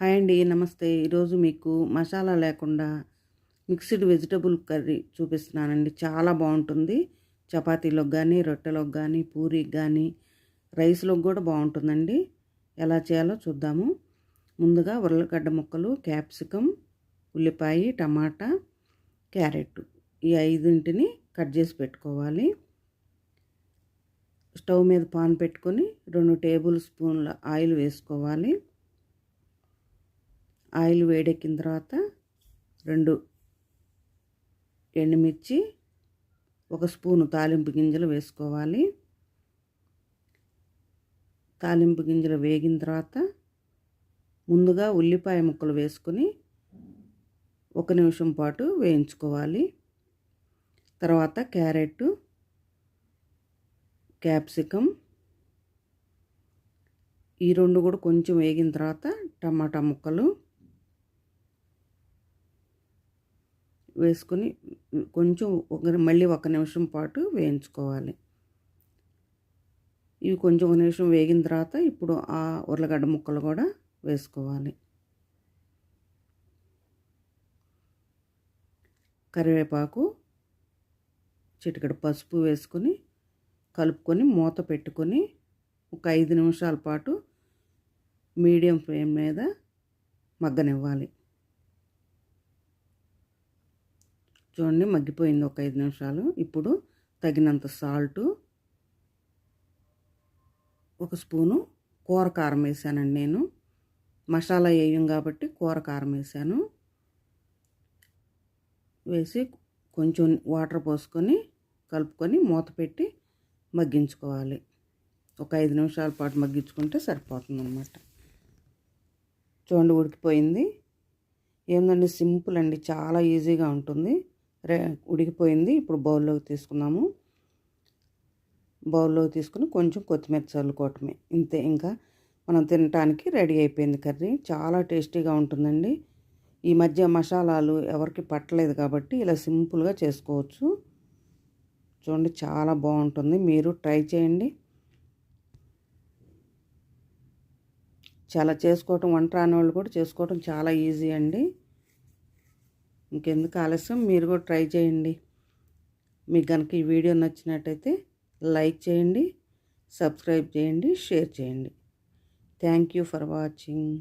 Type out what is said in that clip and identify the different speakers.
Speaker 1: Hi అండి నమస్తే. ఈరోజు మీకు మసాలా లేకుండా మిక్స్డ్ వెజిటబుల్ కర్రీ చూపిస్తున్నానండి. చాలా బాగుంటుంది. చపాతీలోకి కానీ రొట్టెలోకి కానీ పూరికి కానీ రైస్లోకి కూడా బాగుంటుందండి. ఎలా చేయాలో చూద్దాము. ముందుగా ఉర్లగడ్డ ముక్కలు క్యాప్సికమ్ ఉల్లిపాయ టమాటా క్యారెట్ ఈ ఐదింటిని కట్ చేసి పెట్టుకోవాలి. స్టవ్ మీద పాన్ పెట్టుకొని రెండు టేబుల్ స్పూన్ల ఆయిల్ వేసుకోవాలి. ఆయిల్ వేడెక్కిన తర్వాత రెండు ఎండుమిర్చి ఒక స్పూను తాలింపు గింజలు వేసుకోవాలి. తాలింపు గింజలు వేగిన తర్వాత ముందుగా ఉల్లిపాయ ముక్కలు వేసుకొని ఒక నిమిషం పాటు వేయించుకోవాలి. తర్వాత క్యారెట్ క్యాప్సికమ్ ఈ రెండు కూడా కొంచెం వేగిన తర్వాత టమాటా ముక్కలు వేసుకొని కొంచెం ఒక మళ్ళీ ఒక నిమిషం పాటు వేయించుకోవాలి. ఇవి కొంచెం ఒక నిమిషం వేగిన తర్వాత ఇప్పుడు ఆ ఉర్లగడ్డ ముక్కలు కూడా వేసుకోవాలి. కరివేపాకు చిటికడ పసుపు వేసుకొని కలుపుకొని మూత పెట్టుకొని ఒక ఐదు నిమిషాల పాటు మీడియం ఫ్లేమ్ మీద మగ్గనివ్వాలి. చూడండి మగ్గిపోయింది ఒక ఐదు నిమిషాలు. ఇప్పుడు తగినంత సాల్టు ఒక స్పూను కూర కారం వేసానండి నేను. మసాలా వేయం కాబట్టి కూర కారం వేసాను. వేసి కొంచెం వాటర్ పోసుకొని కలుపుకొని మూత పెట్టి మగ్గించుకోవాలి. ఒక ఐదు నిమిషాల పాటు మగ్గించుకుంటే సరిపోతుంది అనమాట చూడండి ఉడికిపోయింది. ఏందండి సింపుల్ అండి చాలా ఈజీగా ఉంటుంది. ఉడికిపోయింది. ఇప్పుడు బౌల్లోకి తీసుకున్నాము. బౌల్లోకి తీసుకుని కొంచెం కొత్తిమీర చల్లుకోవటమే. ఇంతే ఇంకా మనం తినటానికి రెడీ అయిపోయింది కర్రీ. చాలా టేస్టీగా ఉంటుందండి. ఈ మధ్య మసాలాలు ఎవరికి పట్టలేదు కాబట్టి ఇలా సింపుల్గా చేసుకోవచ్చు. చూడండి చాలా బాగుంటుంది. మీరు ట్రై చేయండి. చాలా చేసుకోవటం వంట రాని వాళ్ళు కూడా చేసుకోవటం చాలా ఈజీ అండి. ఇంకెందుకు ఆలస్యం? మీరు కూడా ట్రై చేయండి. మీకు కనుక ఈ వీడియో నచ్చినట్టయితే లైక్ చేయండి సబ్స్క్రైబ్ చేయండి షేర్ చేయండి. Thank you for watching.